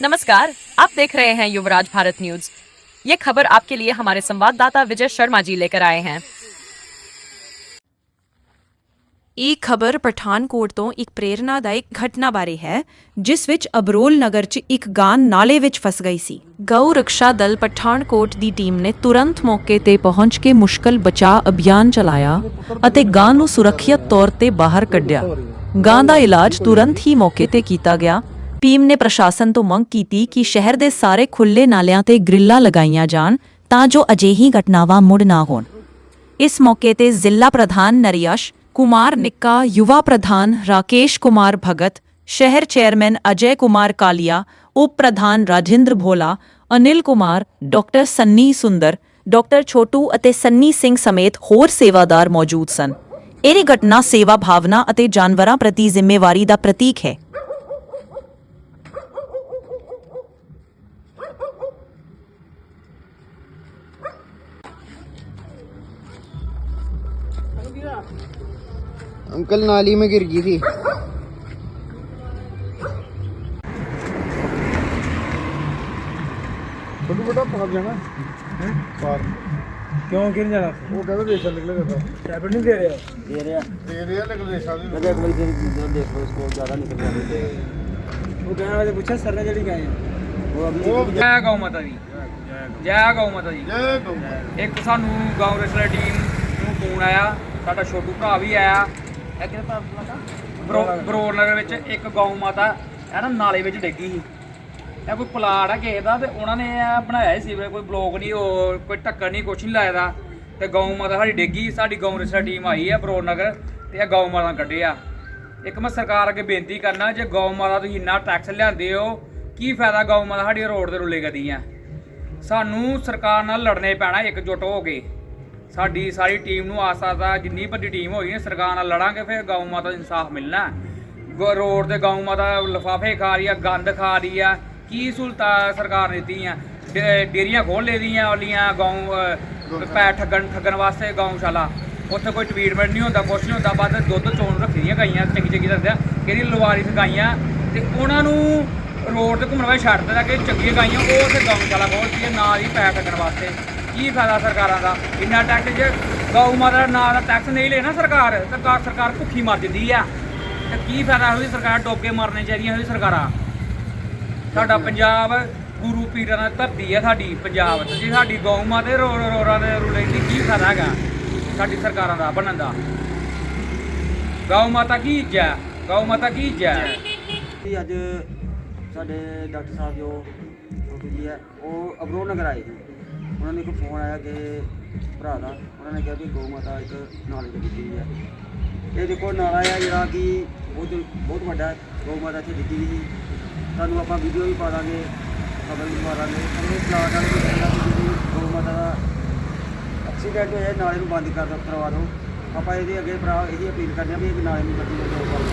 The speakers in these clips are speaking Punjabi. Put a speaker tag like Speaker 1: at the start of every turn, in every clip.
Speaker 1: नमस्कार आप देख रहे हैं युवराज भारत न्यूज ये खबर आपके लिए हमारे संवाददाता विजय शर्मा जी लेकर आए हैं
Speaker 2: ਇਹ ਖਬਰ ਪਠਾਨਕੋਟ ਤੋਂ ਇੱਕ ਪ੍ਰੇਰਨਾਦਾਇਕ ਘਟਨਾ ਬਾਰੇ ਹੈ ਜਿਸ ਵਿੱਚ ਅਬਰੋਲ ਨਗਰ 'ਚ ਇੱਕ ਗਾਂ ਨਾਲੇ ਵਿੱਚ ਫਸ ਗਈ ਸੀ ਗਊ ਰਕਸ਼ਾ ਦਲ ਪਠਾਨਕੋਟ ਦੀ ਟੀਮ ਨੇ ਤੁਰੰਤ ਮੌਕੇ ਤੇ ਪਹੁੰਚ ਕੇ ਮੁਸ਼ਕਲ ਬਚਾਅ ਅਭਿਆਨ ਚਲਾਇਆ ਅਤੇ ਗਾਂ ਨੂੰ ਸੁਰੱਖਿਅਤ ਤੌਰ ਤੇ ਬਾਹਰ ਕੱਢਿਆ ਗਾਂ ਦਾ ਇਲਾਜ ਤੁਰੰਤ ਹੀ ਮੌਕੇ ਤੇ ਕੀਤਾ ਗਿਆ ਟੀਮ ਨੇ ਪ੍ਰਸ਼ਾਸਨ ਤੋਂ ਮੰਗ ਕੀਤੀ ਕਿ ਸ਼ਹਿਰ ਦੇ ਸਾਰੇ ਖੁੱਲੇ ਨਾਲਿਆਂ ਤੇ ਗ੍ਰਿਲਾਂ ਲਗਾਈਆਂ ਜਾਣ ਤਾਂ ਜੋ ਅਜਿਹੀ ਘਟਨਾਵਾਂ ਮੁੜ ਨਾ ਹੋਣ। ਇਸ ਮੌਕੇ ਤੇ ਜ਼ਿਲ੍ਹਾ ਪ੍ਰਧਾਨ ਨਰਿਆਸ਼, ਕੁਮਾਰ ਨਿੱਕਾ, ਯੁਵਾ ਪ੍ਰਧਾਨ ਰਾਕੇਸ਼ ਕੁਮਾਰ ਭਗਤ, ਸ਼ਹਿਰ ਚੇਅਰਮੈਨ ਅਜੇ ਕੁਮਾਰ ਕਾਲੀਆ, ਉਪ ਪ੍ਰਧਾਨ ਰਾਜਿੰਦਰ ਭੋਲਾ, ਅਨਿਲ ਕੁਮਾਰ, ਡਾਕਟਰ ਸੰਨੀ ਸੁੰਦਰ, ਡਾਕਟਰ ਛੋਟੂ ਅਤੇ ਸੰਨੀ ਸਿੰਘ ਸਮੇਤ ਹੋਰ ਸੇਵਾਦਾਰ ਮੌਜੂਦ ਸਨ। ਇਹ ਘਟਨਾ ਸੇਵਾ ਭਾਵਨਾ ਅਤੇ ਜਾਨਵਰਾਂ ਪ੍ਰਤੀ ਜ਼ਿੰਮੇਵਾਰੀ ਦਾ ਪ੍ਰਤੀਕ ਹੈ।
Speaker 3: अंकल नाली में गिर गई थी
Speaker 4: छोटू बेटा पार जाना है पार
Speaker 5: क्यों गिर जाना
Speaker 4: वो कहते रेशा निकलेगा था
Speaker 5: टैबलेट नहीं दे रहे
Speaker 6: दे रहे हैं
Speaker 4: दे रही है लेकिन रेशा नहीं
Speaker 6: लगे एक बार फिर इधर देखो इसको ज़्यादा निकल रहा है
Speaker 5: वो कहने वाले पूछा सर ने जड़ी गए
Speaker 6: वो अभी
Speaker 4: वो
Speaker 7: ਜੈ ਗਊ ਮਾਤਾ ਦੀ ਜੈ ਗਊ ਮਾਤਾ ਦੀ
Speaker 4: जय गौ
Speaker 7: ਇੱਕ ਸਾਨੂੰ ਗਊ ਰੈਸਲਰ ਟੀਮ ਨੂੰ ਫੋਨ ਆਇਆ ਸਾਡਾ ਛੋਟੂ ਭਰਾ ਵੀ ਆਇਆ। ਇਹ ਕਿਹੜਾ ਭਰਾ ਤੁਹਾਡਾ ਬਰੋ ਬਰੋਰ ਨਗਰ ਵਿੱਚ ਇੱਕ ਗਊ ਮਾਤਾ ਇਹ ਨਾ ਨਾਲੇ ਵਿੱਚ ਡਿੱਗੀ ਸੀ। ਇਹ ਕੋਈ ਪਲਾਟ ਆ ਕਿਸੇ ਦਾ ਤੇ ਉਹਨਾਂ ਨੇ ਇਹ ਬਣਾਇਆ ਸੀ ਕੋਈ ਬਲੌਕ ਨਹੀਂ ਉਹ ਕੋਈ ਢੱਕਣ ਨਹੀਂ ਕੁਛ ਨਹੀਂ ਲਾਇਆ ਦਾ। ਤੇ ਗਊ ਮਾਤਾ ਸਾਡੀ ਡਿੱਗੀ ਸਾਡੀ ਗਊ ਰੈਸਲਰ ਟੀਮ ਆਈ ਹੈ ਬਰੋਰ ਨਗਰ ਤੇ ਇਹ ਗਊ ਮਾਤਾ ਕੱਢਿਆ। ਇੱਕ ਮੈਂ ਸਰਕਾਰ ਅੱਗੇ ਬੇਨਤੀ ਕਰਨਾ ਜੇ ਗਊ ਮਾਤਾ ਤੁਸੀਂ ਇੰਨਾ ਟੈਕਸ ਲਿਆਂਦੇ ਹੋ ਕੀ ਫਾਇਦਾ ਗਊ ਮਾਤਾ ਸਾਡੀ ਰੋਡ ਤੇ ਰੁਲੇ ਕਰਦੀਆਂ ਸਾਨੂੰ ਸਰਕਾਰ ਨਾਲ ਲੜਨੇ ਪੈਣਾ ਇਕਜੁੱਟ ਹੋ ਕੇ। ਸਾਡੀ ਸਾਰੀ ਟੀਮ ਨੂੰ ਆਸ ਆਸਾ ਜਿੰਨੀ ਵੱਡੀ ਟੀਮ ਹੋਈ ਹੈ ਸਰਕਾਰ ਨਾਲ ਲੜਾਂਗੇ ਫਿਰ ਗਊ ਮਾਤਾ ਨੂੰ ਇਨਸਾਫ ਮਿਲਣਾ ਗ- ਰੋਡ ਤੇ ਗਊ ਮਾਤਾ ਲਫਾਫੇ ਖਾ ਰਹੀ ਆ ਗੰਦ ਖਾ ਰਹੀ ਆ ਕੀ ਸਹੂਲਤਾਂ ਸਰਕਾਰ ਨੇ ਦਿੱਤੀਆਂ? ਡੇ- ਡੇਅਰੀਆਂ ਖੋਲ ਲੇਦੀਆਂ ਵਾਲੀਆਂ ਗਊ ਅਹ, ਪੈ ਠੱਗਣ ਠੱਗਣ ਵਾਸਤੇ ਗਊਸ਼ਾਲਾ। ਉੱਥੇ ਕੋਈ ਟ੍ਰੀਟਮੈਂਟ ਨਹੀਂ ਹੁੰਦਾ ਕੁਛ ਨਹੀਂ ਹੁੰਦਾ ਬਸ ਦੁੱਧ ਚੋਣ ਰੱਖੀਆਂ ਗਾਈਆਂ ਚੰਗੀ ਚੰਗੀ ਦੱਸਦੇ ਕਿਹੜੀ ਲਵਾਰਿਸ ਗਾਈਆਂ ਤੇ ਉਹਨਾਂ ਨੂੰ ਰੋਡ ਤੇ ਘੁੰਮਣ ਵਾਲੇ ਛੱਡ ਦਿੱਤਾ ਕਿ ਚੰਗੀਆਂ ਗਾਈਆਂ ਉਹ ਉੱਥੇ ਗਊਸ਼ਾਲਾ ਖੋਲ੍ਹਦੀ ਹੈ ਨਾ ਹੀ ਪੈ ਠੱਗਣ ਵਾਸਤੇ। ਕੀ ਫਾਇਦਾ ਸਰਕਾਰਾਂ ਦਾ? ਇੰਨਾ ਟੈਕਸ ਜੇ ਗਊ ਮਾਤਾ ਦਾ ਨਾਂ ਦਾ ਟੈਕਸ ਨਹੀਂ ਲੈਣਾ ਸਰਕਾਰ ਸਰਕਾਰ ਸਰਕਾਰ ਭੁੱਖੀ ਮਰ ਜਾਂਦੀ ਆ। ਤੇ ਕੀ ਫਾਇਦਾ ਹੋਈ ਸਰਕਾਰ ਡੋਬ ਕੇ ਚਾਹੀਦੀਆਂ ਹੋਈ ਸਰਕਾਰਾਂ? ਸਾਡਾ ਪੰਜਾਬ ਗੁਰੂ ਪੀਰਾਂ ਦਾ ਧਰਤੀ ਹੈ ਸਾਡੀ, ਪੰਜਾਬ। ਤੇ ਜੇ ਸਾਡੀ ਗਊ ਮਾਤਾ ਰੋ ਰੋ ਰੋਰਾਂ ਦੇ ਰੁਲੇ ਦੀ ਕੀ ਫਾਇਦਾ ਹੈਗਾ? ਸਾਡੀ ਸਰਕਾਰਾਂ ਦਾ ਬਣਨ ਦਾ। ਗਊ ਮਾਤਾ ਕੀ ਜੈ ਗਊ ਮਾਤਾ ਕੀ ਜੈ
Speaker 6: ਵੀ ਅੱਜ ਸਾਡੇ ਡਾਕਟਰ ਸਾਹਿਬ ਜੋ ਜੀ ਹੈ, ਉਹ ਅਬਰੋਲ ਨਗਰ ਆਏ ਸੀ। ਉਹਨਾਂ ਨੂੰ ਇੱਕ ਫੋਨ ਆਇਆ ਕਿ ਭਰਾ ਦਾ, ਉਹਨਾਂ ਨੇ ਕਿਹਾ ਵੀ ਗਊ ਮਾਤਾ ਇੱਕ ਨਾਲੇ ਤੇ ਡਿੱਗੀ ਹੋਈ ਹੈ ਇਹ ਦੇਖੋ, ਨਾਲਾ ਹੈ ਜਿਹੜਾ ਕਿ ਬਹੁਤ ਬਹੁਤ ਵੱਡਾ ਹੈ। ਗਊ ਮਾਤਾ ਇੱਥੇ ਡਿੱਗੀ ਹੋਈ ਸੀ। ਤੁਹਾਨੂੰ ਆਪਾਂ ਵੀਡੀਓ ਵੀ ਪਾ ਦਾਂਗੇ, ਖਬਰ ਵੀ ਪਾ ਦਾਂਗੇ। ਸਾਨੂੰ ਪਲਾਟ ਵਾਲੇ ਨੂੰ ਕਹਿੰਦਾ ਕਿ ਜਿਹੜੀ ਗਊ ਮਾਤਾ ਦਾ ਐਕਸੀਡੈਂਟ ਹੋਇਆ ਨਾਲੇ ਨੂੰ ਬੰਦ ਕਰ ਦਿਓ ਕਰਵਾ ਦਿਓ ਆਪਾਂ ਇਹਦੇ ਅੱਗੇ ਭਰਾ ਇਹੀ ਅਪੀਲ ਕਰਦੇ ਹਾਂ ਵੀ ਇਹ ਨਾਲੇ ਨੂੰ ਗੱਡੀ ਨੂੰ ਬੰਦ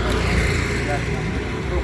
Speaker 6: ਕਰੋ